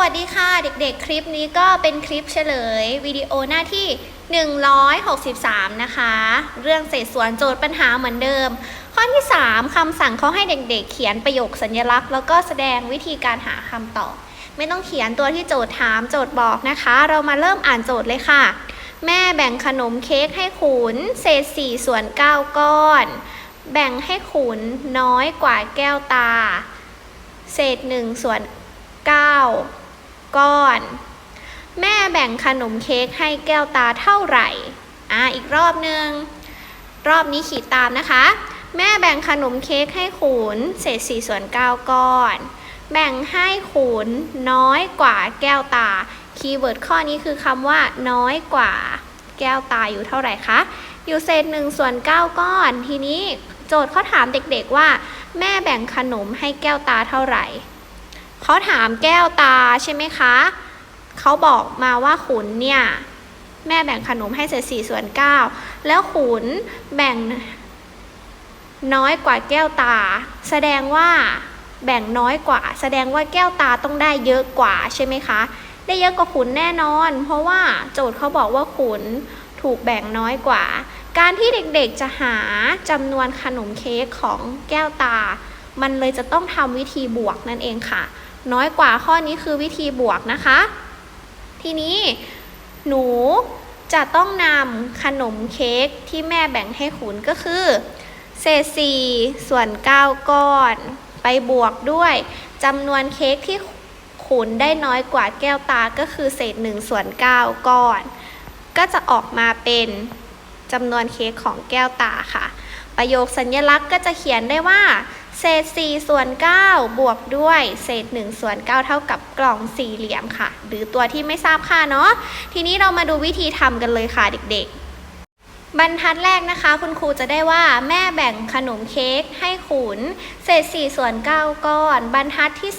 วัสดีค่ะเด็กๆ คลิปนี้ก็เป็นคลิปเฉลยวิดีโอหน้าที่ 163 นะคะ เรื่องเศษส่วนโจทย์ปัญหาเหมือนเดิม ข้อที่ 3คำสั่งเขาให้เด็กๆ เขียนประโยคสัญลักษณ์ แล้วก็แสดงวิธีการหาคำตอบ ไม่ต้องเขียนตัวที่โจทย์ถามโจทย์บอกนะคะ เรามาเริ่มอ่านโจทย์เลยค่ะ แม่แบ่งขนมเค้กให้ขุนเศษ4ส่วน9ก้อน แบ่งให้ขุนน้อยกว่าแก้วตา เศษ1ส่วน9 ก้อน แม่แบ่งขนมเค้กให้แก้วตาเท่าไหร่ อ่า อีกรอบหนึ่ง รอบนี้ขีดตามนะคะ แม่แบ่งขนมเค้กให้ขุนเศษ4ส่วน9ก้าก้อน แบ่งให้ขุนน้อยกว่าแก้วตา คีย์เวิร์ดข้อนี้คือคำว่าน้อยกว่าแก้วตาอยู่เท่าไหร่คะ อยู่เศษ1ส่วน9ก้อน ทีนี้โจทย์เขาถามเด็กๆว่า แม่แบ่งขนมให้แก้วตาเท่าไหร่ เขาถามแก้วตาใช่ไหมคะ เขาบอกมาว่าขุนเนี่ยแม่แบ่งขนมให้เศษสี่ส่วนเก้าแล้วขุนแบ่งน้อยกว่าแก้วตา แสดงว่าแบ่งน้อยกว่า แสดงว่าแก้วตาต้องได้เยอะกว่าใช่ไหมคะ ได้เยอะกว่าขุนแน่นอน เพราะว่าโจทย์เขาบอกว่าขุนถูกแบ่งน้อยกว่า การที่เด็กๆจะหาจำนวนขนมเค้กของแก้วตา มันเลยจะต้องทำวิธีบวกนั่นเองค่ะ น้อยกว่าข้อนี้คือวิธีบวกนะคะ ทีนี้หนูจะต้องนำขนมเค้กที่แม่แบ่งให้ขุนก็คือ เศษ4ส่วน9ก้อน ไปบวกด้วยจำนวนเค้กที่ขุนได้น้อยกว่าแก้วตาก็คือเศษ1ส่วน9ก้อน ก็จะออกมาเป็นจำนวนเค้กของแก้วตาค่ะ ประโยคสัญลักษณ์ก็จะเขียนได้ว่า เศษ 4 ส่วน 9 บวกด้วย เศษ 1 ส่วน 9 เท่ากับกล่องสี่เหลี่ยมค่ะ หรือตัวที่ไม่ทราบค่าเนาะทีนี้เรามาดูวิธีทำกันเลยค่ะเด็กๆ บรรทัดแรกนะคะ คุณครูจะได้ว่าแม่แบ่งขนมเค้กให้ขุน เศษ 4 ส่วน 9 ก้อน บรรทัดที่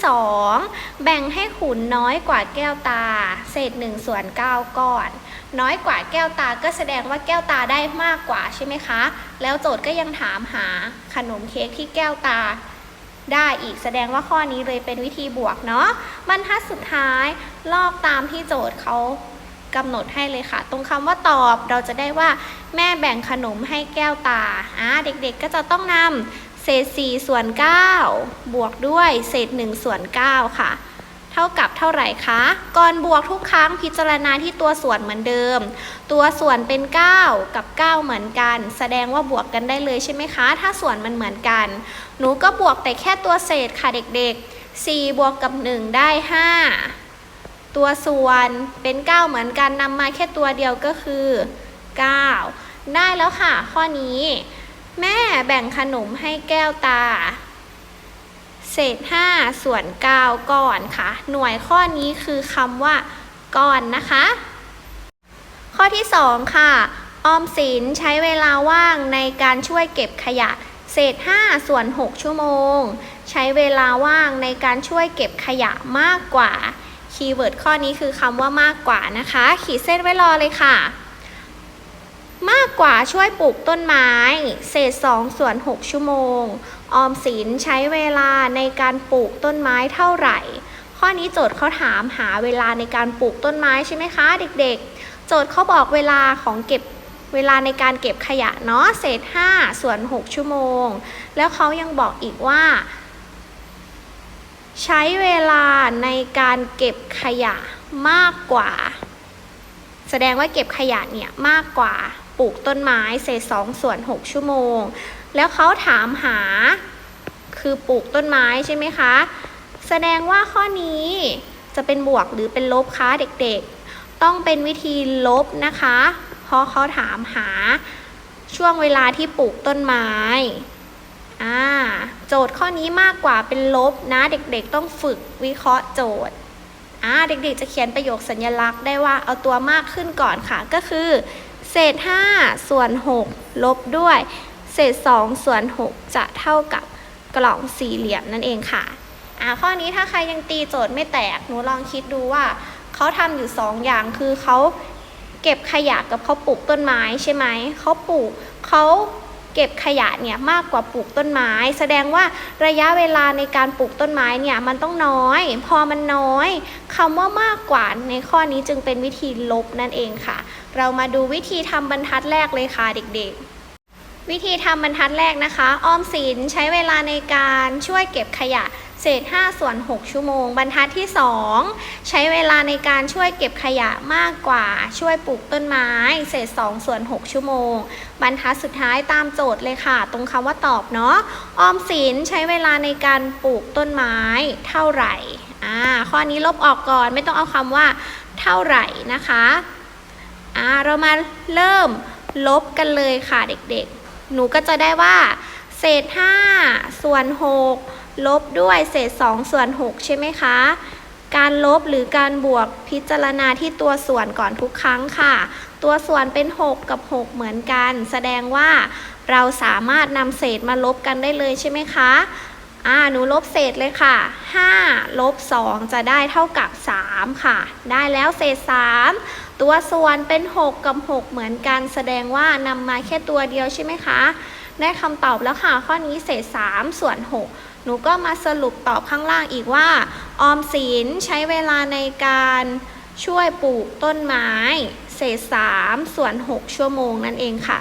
2 แบ่งให้ขุนน้อยกว่าแก้วตา เศษ 1 ส่วน 9 ก้อน น้อยกว่าแก้วตาก็แสดงว่าแก้วตาได้มากกว่าใช่ไหมคะ แล้วโจทย์ก็ยังถามหาขนมเค้กที่แก้วตาได้อีกแสดงว่าข้อนี้เลยเป็นวิธีบวกเนาะบรรทัดสุดท้ายลอกตามที่โจทย์เขากำหนดให้เลยค่ะ ตรงคำว่าตอบเราจะได้ว่า แม่แบ่งขนมให้แก้วตาอ่าเด็กๆก็จะต้องนำเศษ4ส่วน9บวกด้วยเศษ1ส่วน9ค่ะ เท่ากับเท่าไหร่คะ ก่อนบวกทุกครั้งพิจารณาที่ตัวส่วนเหมือนเดิม ตัวส่วนเป็น 9 กับ 9 เหมือนกัน แสดงว่าบวกกันได้เลยใช่ไหมคะ ถ้าส่วนมันเหมือนกัน หนูก็บวกแต่แค่ตัวเศษค่ะเด็กๆ 4 บวกกับ 1 ได้ 5 ตัวส่วนเป็น 9 เหมือนกันนำมาแค่ตัวเดียวก็คือ 9 ได้แล้วค่ะ ข้อนี้ แม่แบ่งขนมให้แก้วตา เศษ 5 ส่วน 9 ก้อนค่ะ หน่วยข้อนี้คือคำว่า ก้อนนะคะ ข้อที่ 2 ค่ะ ออมสินใช้เวลาว่างในการช่วยเก็บขยะ เศษ 5 ส่วน 6 ชั่วโมง ใช้เวลาว่างในการช่วยเก็บขยะมากกว่า คีย์เวิร์ดข้อนี้คือคำว่ามากกว่านะคะ ขีดเส้นไว้รอเลยค่ะมากกว่าช่วยปลูกต้นไม้ เศษ2ส่วน 6 ชั่วโมง ออมสินใช้เวลาในการปลูกต้นไม้เท่าไหร่ ข้อนี้โจทย์เขาถามหาเวลาในการปลูกต้นไม้ใช่ไหมคะ เด็กๆ โจทย์เขาบอกเวลาของเก็บเวลาในการเก็บขยะเนาะเศษ5ส่วน 6 ชั่วโมง แล้วเขายังบอกอีกว่า ใช้เวลาในการเก็บขยะมากกว่า แสดงว่าเก็บขยะเนี่ยมากกว่าปลูกต้นไม้เศษ2ส่วน 6 ชั่วโมง แล้วเขาถามหาคือปลูกต้นไม้ใช่ไหมคะ แสดงว่าข้อนี้จะเป็นบวกหรือเป็นลบคะเด็กๆ ต้องเป็นวิธีลบนะคะ เพราะเขาถามหาช่วงเวลาที่ปลูกต้นไม้อ่าโจทย์ข้อนี้มากกว่าเป็นลบนะ เด็กๆ ต้องฝึกวิเคราะห์โจทย์อ่าเด็กๆ จะเขียนประโยคสัญลักษณ์ได้ว่าเอาตัวมากขึ้นก่อนค่ะ ก็คือ เศษ 5 ส่วน 6 ลบด้วย เศษ 2 ส่วน 6 จะเท่ากับกล่องสี่เหลี่ยมนั่นเองค่ะอ่าข้อนี้ถ้าใครยังตีโจทย์ไม่แตก หนูลองคิดดูว่าเขาทำอยู่ 2 อย่างคือเขาเก็บขยะกับเขาปลูกต้นไม้ใช่ไหม เขาปลูกเขาเก็บขยะเนี่ยมากกว่าปลูกต้นไม้ แสดงว่าระยะเวลาในการปลูกต้นไม้เนี่ยมันต้องน้อย พอมันน้อยคำว่ามากกว่าในข้อนี้จึงเป็นวิธีลบนั่นเองค่ะ เรามาดูวิธีทำบรรทัดแรกเลยค่ะเด็กๆ วิธีทำบรรทัดแรกนะคะ ออมสินใช้เวลาในการช่วยเก็บขยะเศษ 5 ส่วน 6 ชั่วโมง บรรทัดที่ 2 ใช้เวลาในการช่วยเก็บขยะมากกว่า ช่วยปลูกต้นไม้ เศษ 2 ส่วน 6 ชั่วโมง บรรทัดสุดท้ายตามโจทย์เลยค่ะ ตรงคำว่าตอบเนาะ ออมสินใช้เวลาในการปลูกต้นไม้เท่าไหร่ อ่า ข้อนี้ลบออกก่อน ไม่ต้องเอาคำว่าเท่าไหร่นะคะ อ่า เรามาเริ่มลบกันเลยค่ะเด็กๆ หนูก็จะได้ว่า เศษ 5 ส่วน 6 ลบด้วยเศษ 2 ส่วน 6 ใช่ไหมคะ การลบหรือการบวกพิจารณาที่ตัวส่วนก่อนทุกครั้งค่ะ ตัวส่วนเป็น 6 กับ 6 เหมือนกัน แสดงว่าเราสามารถนำเศษมาลบกันได้เลยใช่ไหมคะอ่าหนูลบเศษเลยค่ะ 5 ลบ 2 จะได้เท่ากับ 3 ค่ะ ได้แล้วเศษ 3 ตัวส่วนเป็น 6 กับ 6 เหมือนกันแสดงว่านำมาแค่ตัวเดียวใช่ไหมคะ ได้คำตอบแล้วค่ะ ข้อนี้เศษ 3 ส่วน 6 หนูก็มาสรุปตอบข้างล่างอีกว่า ออมสินใช้เวลาในการช่วยปลูกต้นไม้ เศษ 3 ส่วน 6 ชั่วโมงนั่นเองค่ะ